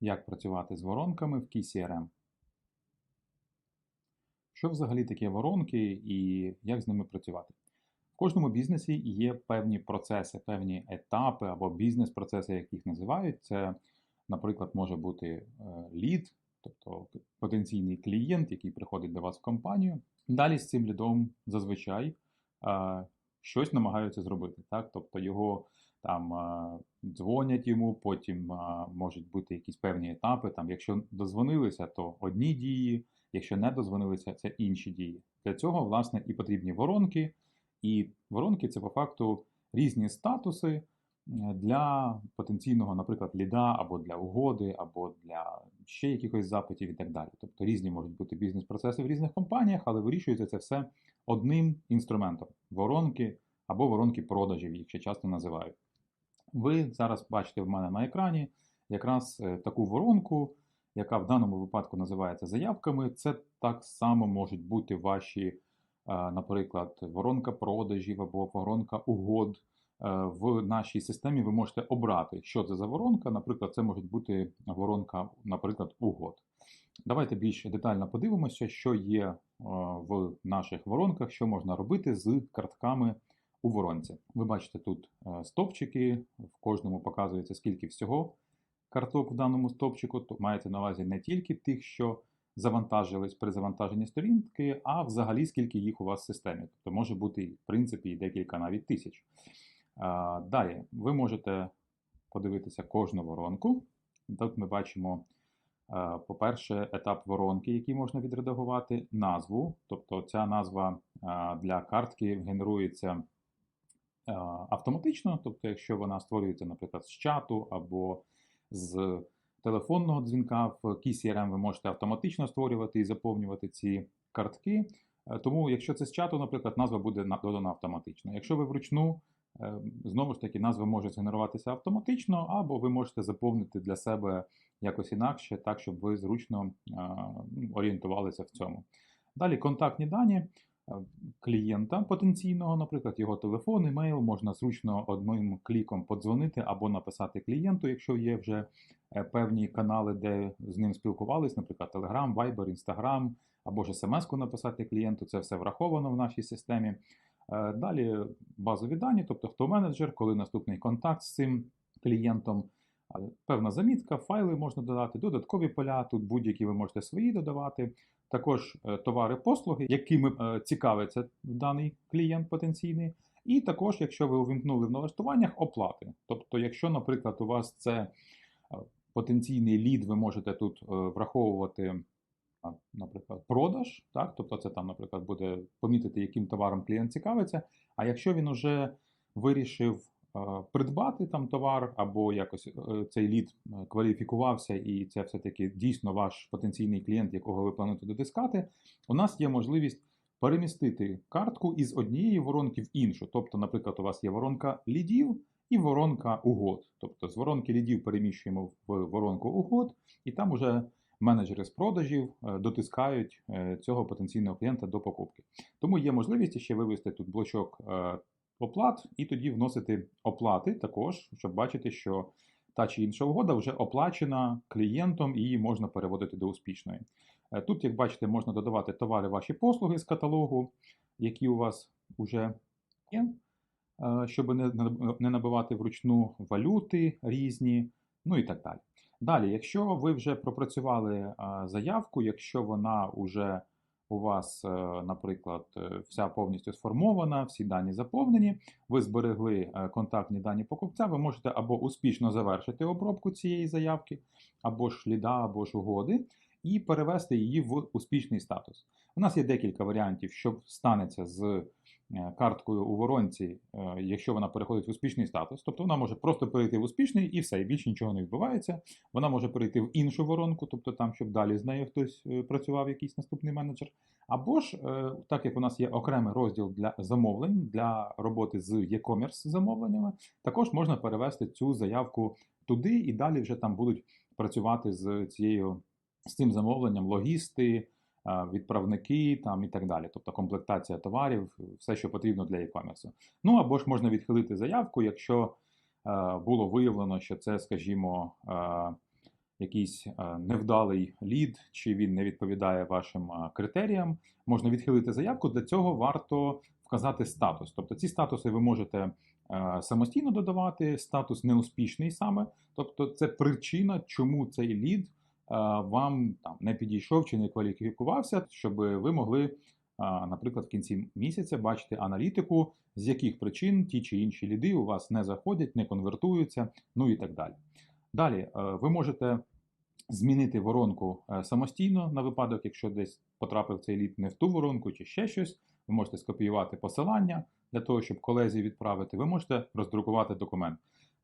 Як працювати з воронками в KeyCRM? Що взагалі таке воронки і як з ними працювати? В кожному бізнесі є певні процеси, певні етапи або бізнес-процеси, як їх називають. Це, наприклад, може бути е, лід, тобто потенційний клієнт, який приходить до вас в компанію. Далі з цим лідом зазвичай е, щось намагаються зробити. Так? Тобто його там дзвонять йому, потім можуть бути якісь певні етапи. Там, Якщо дозвонилися, то одні дії, якщо не дозвонилися, це інші дії. Для цього, власне, і потрібні воронки. І воронки це по факту різні статуси е, для потенційного, наприклад, ліда, або для угоди, або для ще якихось запитів і так далі. Тобто різні можуть бути бізнес-процеси в різних компаніях, але вирішується це все одним інструментом воронки або воронки продажів, їх ще часто називають. Ви зараз бачите в мене на екрані якраз е, таку воронку, яка в даному випадку називається заявками. Це так само можуть бути ваші, е, наприклад, воронка продажів або воронка угод. Е, в нашій системі ви можете обрати, що це за воронка. Наприклад, це може бути воронка, наприклад, угод. Давайте більш детально подивимося, що є в наших воронках, що можна робити з картками у воронці. Ви бачите тут е, стовпчики, в кожному показується скільки всього карток в даному стовпчику. То маєте на увазі не тільки тих, що завантажились при завантаженні сторінки, а взагалі скільки їх у вас в системі. Тобто може бути, в принципі, і декілька навіть тисяч. Далі ви можете подивитися кожну воронку. Тут ми бачимо. По-перше, етап воронки, який можна відредагувати, назву. Тобто ця назва для картки генерується автоматично. Тобто, якщо вона створюється, наприклад, з чату або з телефонного дзвінка в KeyCRM, ви можете автоматично створювати і заповнювати ці картки. Е, тому, якщо це з чату, наприклад, назва буде додана автоматично. Якщо ви вручну, е, знову ж таки, назва може згенеруватися автоматично, або ви можете заповнити для себе якось інакше, так, щоб ви зручно орієнтувалися в цьому. Далі контактні дані. Е, клієнта потенційного, наприклад, його телефон, емейл, можна зручно одним кліком подзвонити або написати клієнту, якщо є вже е, певні канали, де з ним спілкувались, наприклад, Telegram, Viber, Instagram, або ж смс-ку написати клієнту, це все враховано в нашій системі. Е, далі базові дані, тобто хто менеджер, коли наступний контакт з цим клієнтом. Певна замітка, файли можна додати, додаткові поля, тут будь-які ви можете свої додавати. Також е, товари, послуги, якими е, цікавиться даний клієнт потенційний. І також, якщо ви увімкнули в налаштуваннях, оплати. Тобто, якщо, наприклад, у вас це е, потенційний лід, ви можете тут враховувати, наприклад, продаж, так? тобто це там, наприклад, буде помітити, яким товаром клієнт цікавиться. А якщо він уже вирішив придбати там товар, або якось е, цей лід е, кваліфікувався, і це все-таки дійсно ваш потенційний клієнт, якого ви плануєте дотискати, у нас є можливість перемістити картку із однієї воронки в іншу. Тобто, наприклад, у вас є воронка лідів і воронка угод. Тобто з воронки лідів переміщуємо в воронку угод, і там уже менеджери з продажів е, дотискають цього потенційного клієнта до покупки. Тому є можливість ще вивести тут блочок оплат, і тоді вносити оплати також, щоб бачити, що та чи інша угода вже оплачена клієнтом і її можна переводити до успішної. Е, тут, як бачите, можна додавати товари ваші послуги з каталогу, які у вас вже є, е, щоб не набивати вручну валюти різні, ну і так далі. Далі, якщо ви вже пропрацювали е, заявку, якщо вона вже у вас, е, наприклад, е, вся повністю сформована, всі дані заповнені, ви зберегли е, контактні дані покупця, ви можете або успішно завершити обробку цієї заявки, або ж ліда, або ж угоди, і перевести її в успішний статус. У нас є декілька варіантів, що станеться з карткою у воронці, е, якщо вона переходить в успішний статус, тобто вона може просто перейти в успішний і все, і більше нічого не відбувається. Вона може перейти в іншу воронку, тобто там, щоб далі з нею хтось е, працював, якийсь наступний менеджер. Або ж, так як у нас є окремий розділ для замовлень для роботи з e-commerce замовленнями, також можна перевести цю заявку туди, і далі вже там будуть працювати з цією з цим замовленням логісти. Е, відправники там і так далі, тобто комплектація товарів, все, що потрібно для e-commerce. Ну або ж можна відхилити заявку, якщо е, було виявлено, що це, скажімо, е, якийсь невдалий лід, чи він не відповідає вашим критеріям, можна відхилити заявку. Для цього варто вказати статус. Тобто ці статуси ви можете самостійно додавати, статус неуспішний саме. Тобто, це причина, чому цей лід вам там не підійшов чи не кваліфікувався, щоб ви могли, е, наприклад, в кінці місяця бачити аналітику, з яких причин ті чи інші ліди у вас не заходять, не конвертуються, ну і так далі. Далі е, ви можете змінити воронку е, самостійно на випадок, якщо десь потрапив цей лід не в ту воронку чи ще щось. Ви можете скопіювати посилання для того, щоб колезі відправити. Ви можете роздрукувати документ.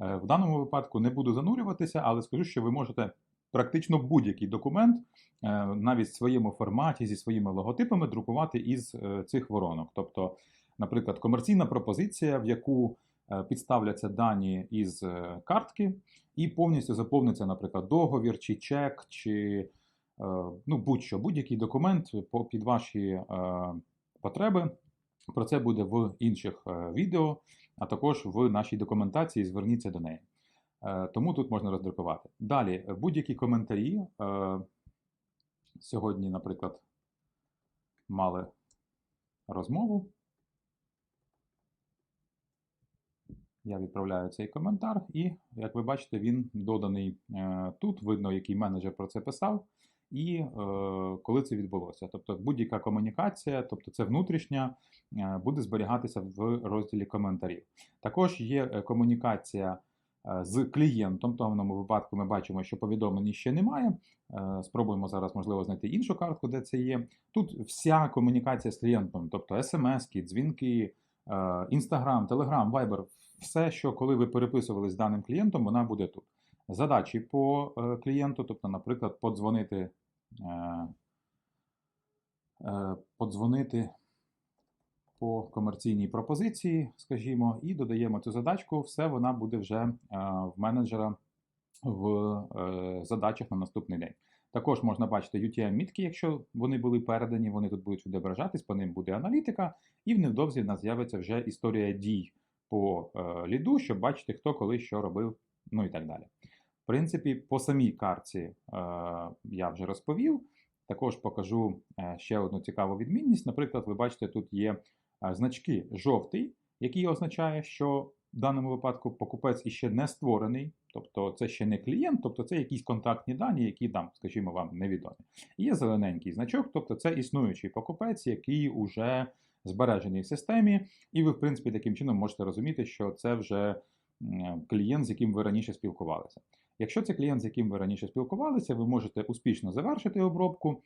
Е, В даному випадку не буду занурюватися, але скажу, що ви можете практично будь-який документ, е, навіть в своєму форматі зі своїми логотипами, друкувати із е, цих воронок. Тобто, наприклад, комерційна пропозиція, в яку е, підставляться дані із картки, і повністю заповниться, наприклад, договір, чи чек, чи ну, будь-що, будь-який документ під ваші потреби. Про це буде в інших відео, а також в нашій документації. Зверніться до неї. Е, Тому тут можна роздрукувати. Далі, е, будь-які коментарі. е, Сьогодні, наприклад, мали розмову. Я відправляю цей коментар, і, як ви бачите, він доданий тут. Видно, який менеджер про це писав, і е, коли це відбулося. Тобто будь-яка комунікація, тобто це внутрішня, буде зберігатися в розділі коментарів. Також є комунікація з клієнтом. В даному випадку ми бачимо, що повідомлень ще немає. Е, Спробуємо зараз, можливо, знайти іншу картку, де це є. Тут вся комунікація з клієнтом, тобто смс-ки, дзвінки, Інстаграм, Телеграм, Viber, все, що коли ви переписувались з даним клієнтом, вона буде тут. Задачі по е, клієнту, тобто, наприклад, подзвонити, е, е, подзвонити по комерційній пропозиції, скажімо, і додаємо цю задачку, все вона буде вже е, в менеджера в е, задачах на наступний день. Також можна бачити UTM-мітки, якщо вони були передані, вони тут будуть відображатись, по ним буде аналітика, і в невдовзі в нас з'явиться вже історія дій по е, ліду, щоб бачити, хто коли що робив, ну і так далі. В принципі, по самій картці е, я вже розповів. Також покажу ще одну цікаву відмінність. Наприклад, ви бачите, тут є значки жовтий, який означає, що в даному випадку покупець іще не створений, тобто це ще не клієнт, тобто це якісь контактні дані, які там, скажімо, вам невідомі. І є зелененький значок, тобто це існуючий покупець, який уже збережений в системі, і ви, в принципі, таким чином можете розуміти, що це вже клієнт, з яким ви раніше спілкувалися. Якщо це клієнт, з яким ви раніше спілкувалися, ви можете успішно завершити обробку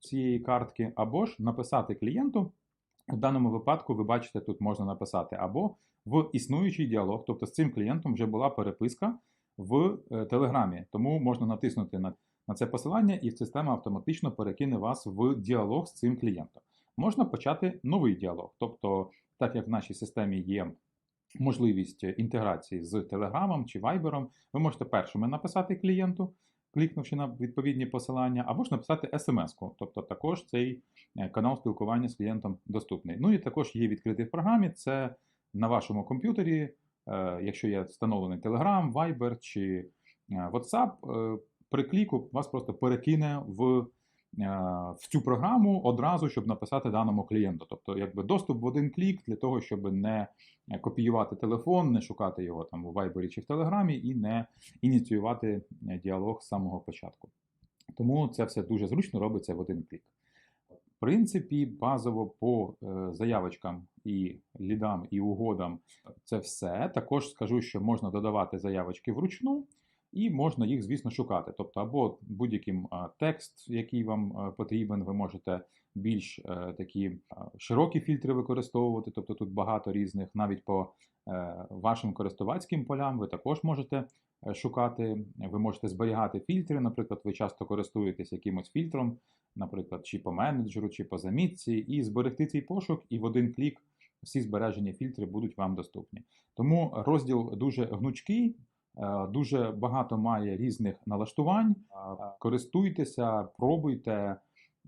цієї картки, або ж написати клієнту. В даному випадку ви бачите, тут можна написати або в існуючий діалог, тобто з цим клієнтом вже була переписка в е, Телеграмі, тому можна натиснути на, на це посилання, і система автоматично перекине вас в діалог з цим клієнтом. Можна почати новий діалог, тобто, так як в нашій системі є можливість інтеграції з Телеграмом чи Вайбером, ви можете першими написати клієнту, клікнувши на відповідні посилання, або ж написати смс-ку, тобто також цей е, канал спілкування з клієнтом доступний. Ну і також є відкритий в програмі. Це на вашому комп'ютері, е, якщо є встановлений Telegram, Viber чи е, WhatsApp, при кліку вас просто перекине в, в цю програму одразу, щоб написати даному клієнту. Тобто, якби доступ в один клік для того, щоб не копіювати телефон, не шукати його там у Viber чи в Телеграмі і не ініціювати е, діалог з самого початку. Тому це все дуже зручно робиться в один клік. В принципі, базово по е, заявочкам і лідам і угодам це все. Також скажу, що можна додавати заявочки вручну, і можна їх, звісно, шукати. Тобто, або будь-яким текст, який вам потрібен, ви можете більш е, такі широкі фільтри використовувати. Тобто тут багато різних, навіть по е, вашим користувацьким полям, ви також можете е, шукати. Ви можете зберігати фільтри. Наприклад, ви часто користуєтесь якимось фільтром, наприклад, чи по менеджеру, чи по замітці, і зберегти цей пошук, і в один клік всі збережені фільтри будуть вам доступні. Тому розділ дуже гнучкий. Е, Дуже багато має різних налаштувань. Е, Користуйтеся, пробуйте.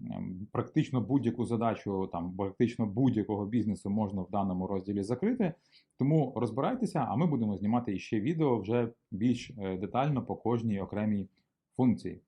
ем, практично будь-яку задачу, там практично будь-якого бізнесу можна в даному розділі закрити. Тому розбирайтеся, а ми будемо знімати іще відео вже більш е, детально по кожній окремій функції.